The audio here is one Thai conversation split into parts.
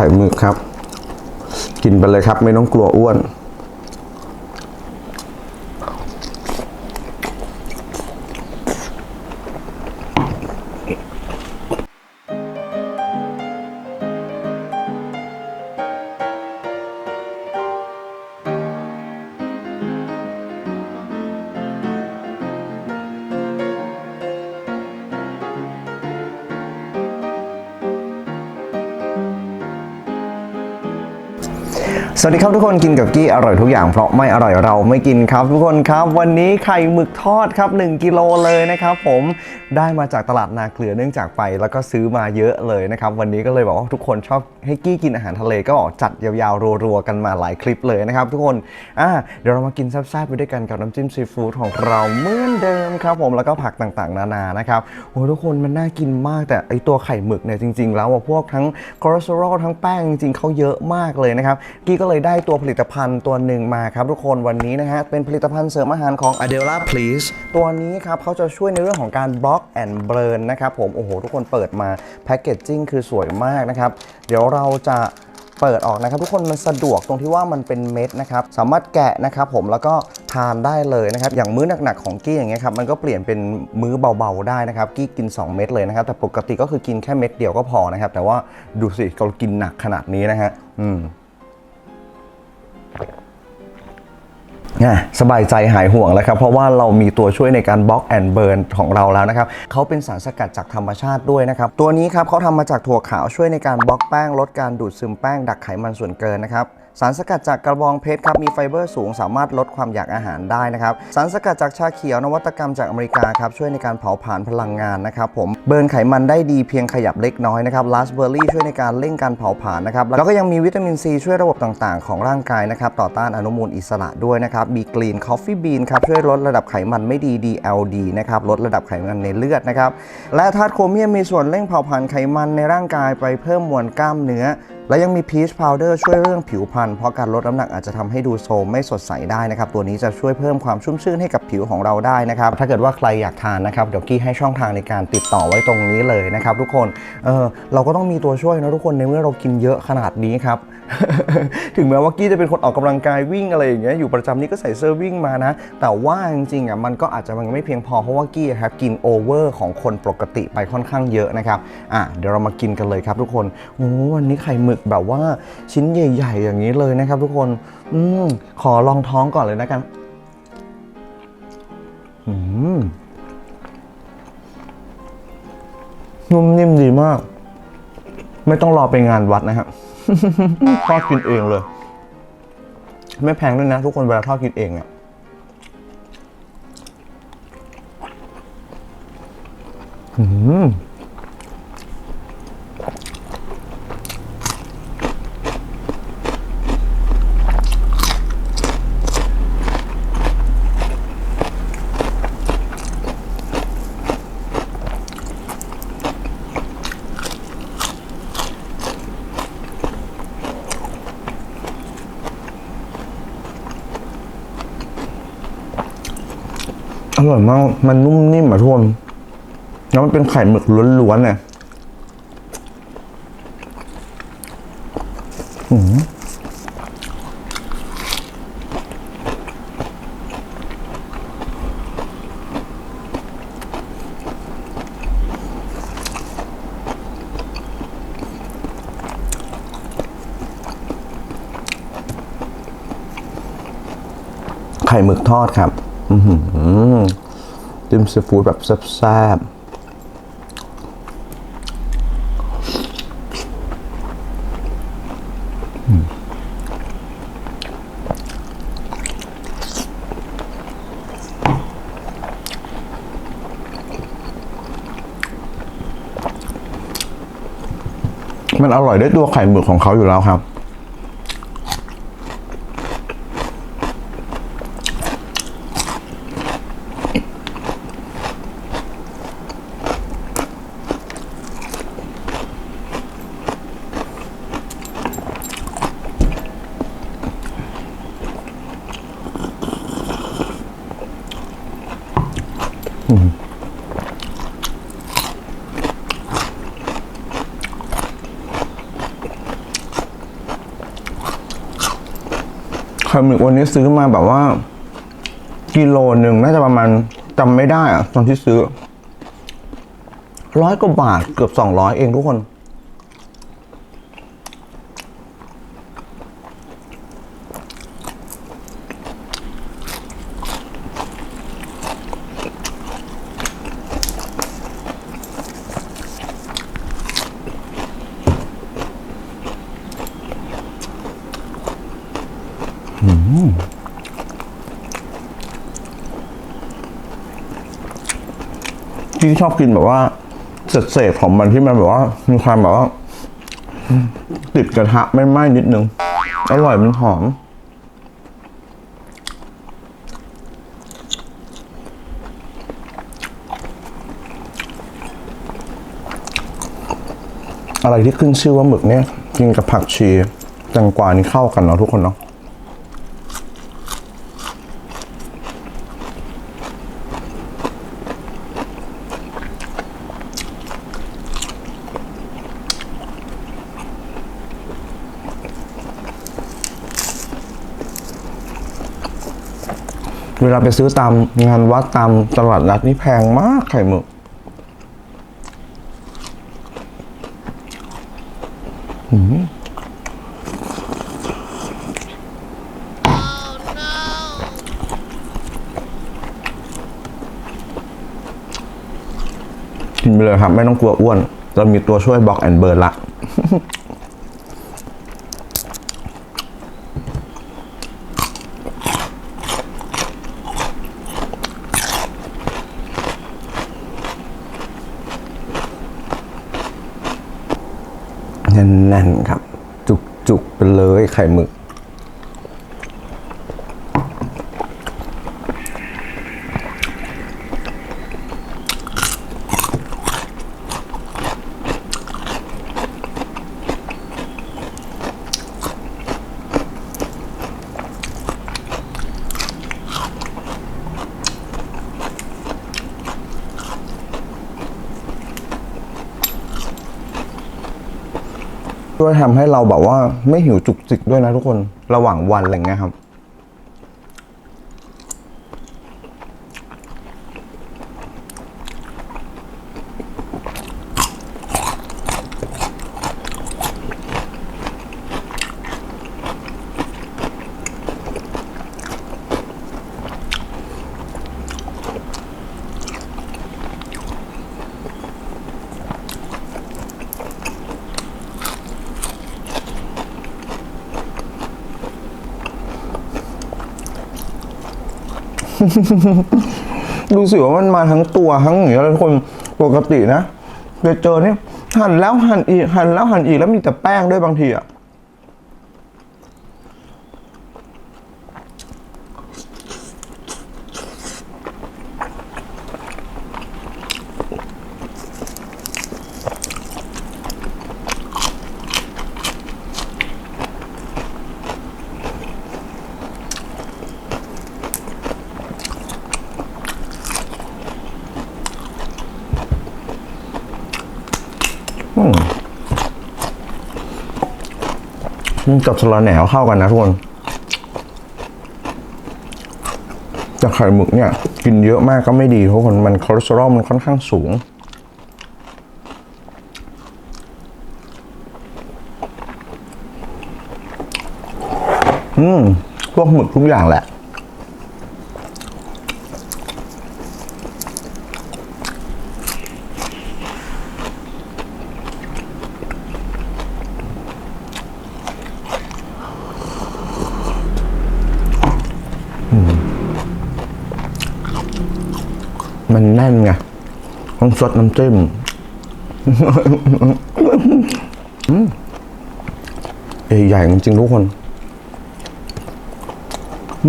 ไข่หมึกครับ กินไปเลยครับ ไม่ต้องกลัวอ้วน สวัสดีครับทุกคนกินกับกี้อร่อยทุกอย่างเพราะไม่อร่อยเราไม่กินครับ ทุกคนครับวันนี้ไข่หมึกทอดครับ 1กิโลเลยนะครับผมได้มาจากตลาดนาเกลือเนื่องจากไป แล้วก็ซื้อมาเยอะเลยนะครับวันนี้ก็เลยบอกว่าทุกคนชอบให้กี้กินอาหารทะเลก็จัดยาวๆรัวๆกันมาหลายคลิปเลยนะครับ ทุกคนอ่าเดี๋ยวเรามากินแซ่บๆไปด้วยกันกับน้ำจิ้มซีฟู้ดของเราเหมือนเดิมครับ ผมแล้วก็ผักต่างๆ นานานะครับโอ้ทุกคนมันน่ากินมากแต่ไอตัวไข่หมึกเนี่ยจริง ๆ แล้วอะพวกทั้งคอเลสเตอรอลทั้งแป้งจริงๆเขาเยอะมากเลยนะครับกี้ก็เลยได้ตัวผลิตภัณฑ์ตัวหนึ่งมาครับทุกคนวันนี้นะฮะเป็นผลิตภัณฑ์เสริมอาหารของ Adela Please ตัวนี้ครับเขาจะช่วยในเรื่องของการบล็อกแอนด์เบิร์นนะครับผมโอ้โหทุกคนเปิดมาแพคเกจจิ้งคือสวยมากนะครับเดี๋ยวเราจะเปิดออกนะครับ ทุกคนมันสะดวกตรงที่ว่ามันเป็นเม็ดนะครับ สามารถแกะนะครับผมแล้วก็ทานได้เลยนะครับ อย่างมื้อหนักๆของกี้อย่างเงี้ยครับมันก็เปลี่ยนเป็นมื้อเบาๆได้นะครับ กี้กิน 2 เม็ดเลยนะครับ แต่ปกติก็คือกินแค่เม็ดเดียวก็พอนะครับ แต่ว่าดูสิเรากินหนักขนาดนี้นะฮะอืม สบายใจหายห่วงแล้วครับ เพราะว่าเรามีตัวช่วยในการบล็อกแอนด์เบิร์นของเราแล้วนะครับเขาเป็นสารสกัดจากธรรมชาติด้วยนะครับ ตัวนี้ครับเขาทำมาจากถั่วขาวช่วยในการบล็อกแป้งลดการดูดซึมแป้งดักไขมันส่วนเกินนะครับ สารสกัดจากกระบองเพชรครับมีไฟเบอร์สูง สามารถลดความอยากอาหารได้นะครับสารสกัดจากชาเขียวนวัตกรรมจากอเมริกาครับช่วยในการเผาผลาญพลังงานนะครับผมเบิร์นไขมันได้ดีเพียงขยับเล็กน้อยนะครับลาสเบอร์รี่ช่วยในการเร่งการเผาผลาญนะครับแล้วก็ยังมีวิตามินซีช่วยระบบต่างๆ ของร่างกายนะครับต่อต้านอนุมูลอิสระด้วยนะครับมีกรีนคอฟฟี่บีนครับช่วยลดระดับไขมันไม่ดี DLD นะครับลดระดับไขมันในเลือดนะครับและธาตุโครเมียมมีส่วนเร่งเผาผลาญไขมันในร่างกายไปเพิ่มมวลกล้ามเนื้อ และยังมีพีชพาวเดอร์ช่วยเรื่องผิวพรรณเพราะการลดน้ำหนักอาจจะทำให้ดูโทรมไม่สดใสได้นะครับ ตัวนี้จะช่วยเพิ่มความชุ่มชื่นให้กับผิวของเราได้นะครับ ถ้าเกิดว่าใครอยากทานนะครับ เดี๋ยวกี้ให้ช่องทางในการติดต่อไว้ตรงนี้เลยนะครับ ทุกคนเออเราก็ต้องมีตัวช่วยนะทุกคนในเมื่อเรากินเยอะขนาดนี้ครับ ถึงแม้ว่ากี้จะเป็นคนออกกำลังกายวิ่งอะไรอย่างเงี้ยอยู่ประจำนี่ก็ใส่เสื้อวิ่งมานะ แต่ว่าจริงๆอะมันก็อาจจะมันไม่เพียงพอเพราะว่ากี้ครับกินโอเวอร์ของคนปกติไปค่อนข้างเยอะนะครับอะเดี๋ยวเรามากินกันเลยครับทุกคนโอ้วันนี้ไข่หมึกแบบว่าชิ้นใหญ่ ๆ อย่างนี้เลยนะครับ ทุกคนอืมขอลองท้องก่อนเลยนะกันอืมนุ่มนิ่มดีมาก ไม่ต้องรอไปงานวัดนะครับทอดกินเองเลย ไม่แพงด้วยนะ ทุกคนเวลาทอดกินเองเนี่ยอืม ร่อยมากมันนุ่มนิ่มอะทุกคนแล้วมันเป็นไข่หมึกล้วนๆเนี่ยอืมไข่หมึกทอดครับ จิ้มซีฟู้ดแบบแซ่บๆมมันอร่อยด้วยตัวไข่หมึกของเขาอยู่แล้วครับ คาหมึกวันนี้ซื้อมาแบบว่า กิโลหนึ่งน่าจะประมาณจำไม่ได้อะตอนที่ซื้อร้อยกว่าบาทเกือบสองร้อยเองทุกคน ที่ชอบกินแบบว่าเศษๆของมันที่มันแบบว่า มีความแบบว่าติดกระทะไม่ไหม้นิดนึง อร่อยมันหอม อะไรที่ขึ้นชื่อว่าหมึกเนี่ย กินกับผักชีแตงกวานี่เข้ากันเนาะทุกคนเนาะ เวลาไปซื้อตามงานวัดตามตลาดนัดนี่แพงมากไข่หมึกกินไปเลยครับ ไม่ต้องกลัวอ้วน เรามีตัวช่วยบล็อกแอนเบิร์นละ แน่นๆครับ จุกๆไปเลยไข่หมึก ช่วยทำให้เราแบบว่าไม่หิวจุกจิกด้วยนะทุกคนระหว่างวันอะไรเงี้ยครับ ดูสิว่ามันมาทั้งตัวทั้งอย่างเงี้ยทุกคนปกตินะไปเจอเนี่ยหั่นแล้วหั่นอีกหั่นแล้วหั่นอีกแล้วมีแต่แป้งด้วยบางทีอะ กับสลัดแหนวเข้ากันนะทุกคนจากไข่หมึกเนี่ย กินเยอะมากก็ไม่ดีทุกคนมันคอเลสเตอรอลมันค่อนข้างสูง อืม พวกหมึกทุกอย่างแหละ มันแน่นไงต้องสดน้ำจิ้มเอใหญ่จริงทุกคน อ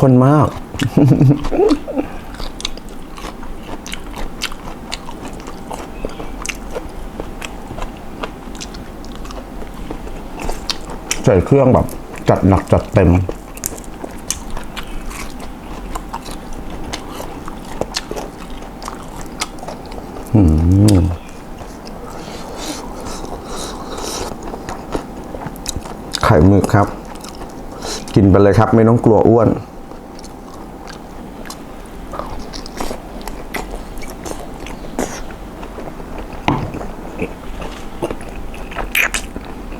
ข้นมาก ใส่เครื่องแบบ จัดหนักจัดเต็มไข่หมึกครับ กินไปเลยครับ ไม่ต้องกลัวอ้วน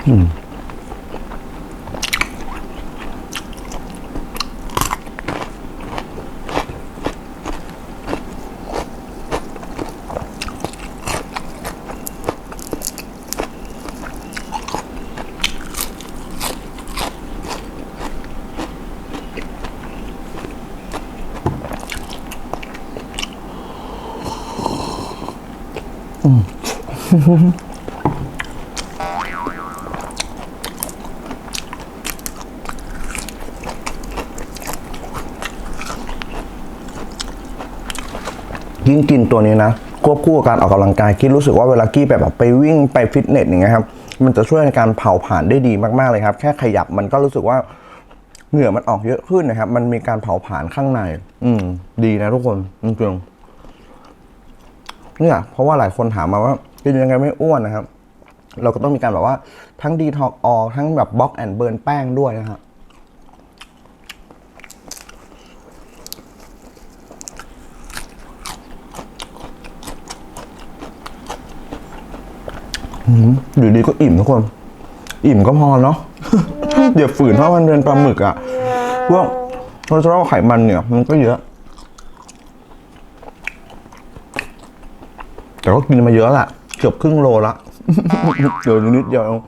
음. 음. ยิ่งกินตัวนี้นะควบคู่กับการออกกำลังกายกี้รู้สึกว่าเวลากี้แบบไปวิ่งไปฟิตเนสอย่างเงี้ยครับมันจะช่วยในการเผาผลาญได้ดีมากๆเลยครับ แค่ขยับมันก็รู้สึกว่าเหงื่อมันออกเยอะขึ้นนะครับ มันมีการเผาผลาญข้างใน อืม ดีนะทุกคนจริงๆเนี่ยเพราะว่าหลายคนถามมาว่ากินยังไงไม่อ้วนนะครับ เราก็ต้องมีการแบบว่าทั้งดีท็อกออกทั้งแบบบล็อกแอนเบิร์นแป้งด้วยนะครับ อยู่ดีก็อิ่มทุกคน อิ่มก็พอเนาะเดี๋ยวฝืนเพราะมันเป็นปลาหมึกอะพวกคอเลสเตอรอลไขมันเนี่ย มันก็เยอะ แต่ก็กินมาเยอะแหละเกือบครึ่งโลละเดี๋ยวนิดเดียวเอง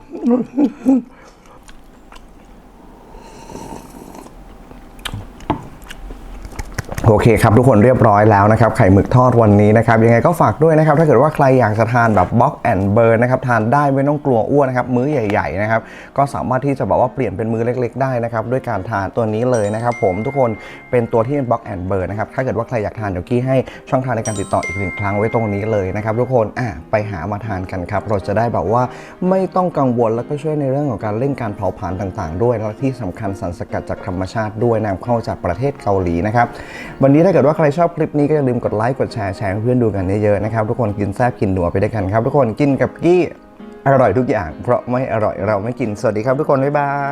โอเคครับทุกคนเรียบร้อยแล้วนะครับไข่หมึกทอดวันนี้นะครับยังไงก็ฝากด้วยนะครับถ้าเกิดว่าใครอยากจะทานแบบบล็อกแอนเบิร์นนะครับทานได้ไม่ต้องกลัวอ้วนนะครับมื้อใหญ่ๆนะครับก็สามารถที่จะบอกว่าเปลี่ยนเป็นมื้อเล็ก ๆ ได้นะครับด้วยการทานตัวนี้เลยนะครับผมทุกคนเป็นตัวที่เป็นบล็อกแอนเบิร์นนะครับถ้าเกิดว่าใครอยากทานเดี๋ยวกี้ให้ช่องทางในการติดต่ออีกหนึ่งครั้งไว้ตรงนี้เลยนะครับทุกคนอะไปหามาทานกันครับเราจะได้แบบว่าไม่ต้องกังวลแล้วก็ช่วยในเรื่องของการเร่งการเผาผลาญต่าง ๆ ด้วยและที่สำคัญสารสกัดจากธรรมชาติด้วยนำเข้าจากประเทศเกาหลีนะครับ วันนี้ถ้าเกิดว่าใครชอบคลิปนี้ก็อย่าลืมกดไลค์กดแชร์แชร์ให้เพื่อนดูกันเยอะๆนะครับทุกคนกินแซ่บกินหนัวไปด้วยกันครับ ทุกคนกินกับกี้อร่อยทุกอย่าง เพราะไม่อร่อยเราไม่กินสวัสดีครับทุกคนบ๊ายบาย